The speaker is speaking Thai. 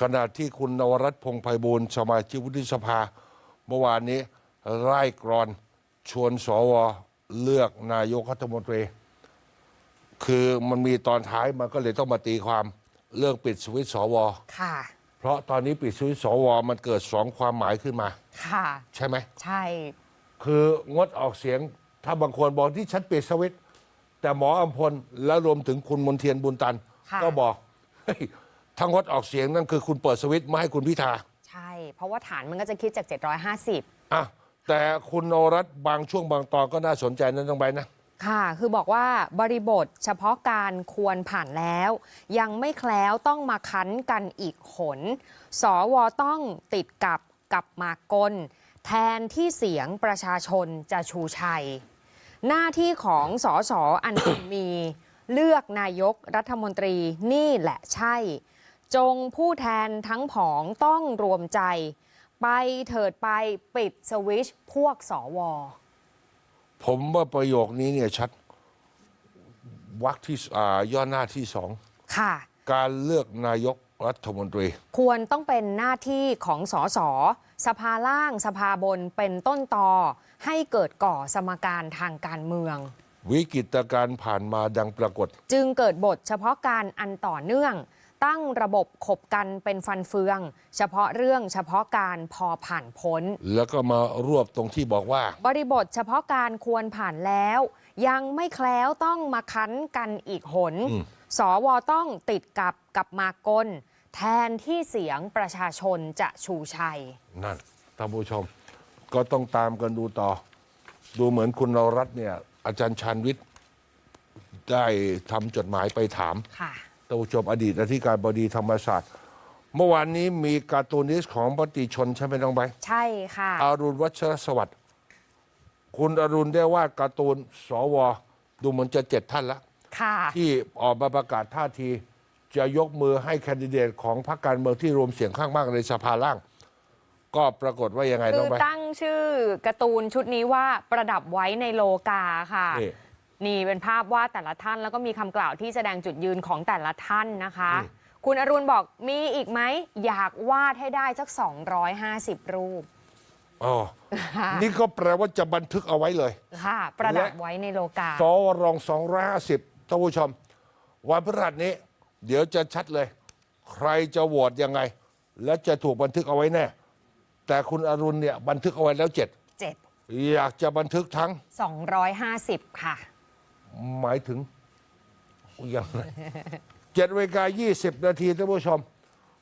ขณะที่คุณนวรัตน์พงษ์ไพบูลย์สมาชิกวุฒิสภา เมื่อวานนี้ไล่กรอนชวนสวเลือกนายกรัฐมนตรี คือมันมีตอนท้ายมันก็เลยต้องมาตีความเรื่องปิดสวิตช์สว ค่ะ เพราะตอนนี้ปิดสวิตช์สว มันเกิดสองความหมายขึ้นมา ค่ะ ใช่ไหม ใช่ คืองดออกเสียงถ้าบางคนบอกที่ฉันปิดสวิตช์แต่หมออัมพลและรวมถึงคุณมนเทียนบุญตัน ค่ะ ก็บอกเฮ้ย ถ้างดออกเสียงนั่นคือคุณเปิดสวิตช์ไม่ให้คุณพิธาใช่ เพราะว่าฐานมันก็จะคิดจาก 750 อะแต่คุณนวรัตน์บางช่วงบางตอนก็น่าสนใจนั่นต้องไปนะ ค่ะ คือบอกว่าบริบทเฉพาะการควรผ่านแล้ว ยังไม่แคล้วต้องมาคั้นกันอีกหนสวต้องติดกับกับมากล แทนที่เสียงประชาชนจะชูชัย หน้าที่ของสสอันควรมี เลือกนายกรัฐมนตรีนี่แหละใช่ จงผู้แทนทั้งผองต้องรวมใจ ไปเถิดไปปิดสวิชพวกสว ผมว่าประโยคนี้เนี่ยชัดวรรคที่อ่าย่อหน้าที่สองค่ะ การเลือกนายกรัฐมนตรี ควรต้องเป็นหน้าที่ของสสสภาล่างสภาบนเป็นต้นตอ ให้เกิดก่อสมการทางการเมือง วิกฤตการณ์ผ่านมาดังปรากฏ จึงเกิดบทเฉพาะการอันต่อเนื่อง ตั้งระบบขบกันเป็นฟันเฟือง เฉพาะเรื่องเฉพาะการพอผ่านพ้น แล้วก็มารวบตรงที่บอกว่า บริบทเฉพาะการควรผ่านแล้ว ยังไม่แคล้วต้องมาคั้นกันอีกหน สวต้องติดกับกับมากล แทนที่เสียงประชาชนจะชูชัย นั่นท่านผู้ชม ก็ต้องตามกันดูต่อ ดูเหมือนคุณนวรัตน์เนี่ย อาจารย์ชานวิทย์ได้ทำจดหมายไปถาม ค่ะ ท่านผู้ชมอดีตอธิการบดีธรรมศาสตร์ เมื่อวานนี้มีการ์ตูนิสต์ของปฏิชนใช่ไหมน้องใบใช่ค่ะ อารุณวัชรสวัสดิ์คุณอรุณได้วาดการ์ตูนสว ดูเหมือนจะเจ็ดท่านละค่ะที่ออกมาประกาศท่าที จะยกมือให้แคนดิเดตของพรรคการเมืองที่รวมเสียงข้างมากในสภาล่าง ก็ปรากฏว่ายังไงคืน้อองใบตั้งชื่อการ์ตูนชุดนี้ว่าประดับไว้ในโลกาค่ะ นี่ นี่เป็นภาพวาดแต่ละท่านแล้วก็มีคำกล่าวที่แสดงจุดยืนของแต่ละท่านนะคะนี่คุณอรุณบอกมีอีกไหมอยากวาดให้ได้สัก 250 รูปอ๋อนี่ก็แปลว่าจะบันทึกเอาไว้เลย ค่ะ ประดับไว้ในโลกา สวรอง250ท่านผู้ชม วันพฤหัสนี้ เดี๋ยวจะชัดเลย ใครจะโหวตยังไง และจะถูกบันทึกเอาไว้แน่ แต่คุณอรุณเนี่ยบันทึกเอาไว้แล้วเจ็ด7 อยากจะบันทึกทั้ง 250 ค่ะ หมายถึงยังไงเจ็ดเวลายี่สิบนาทีท่านผู้ชม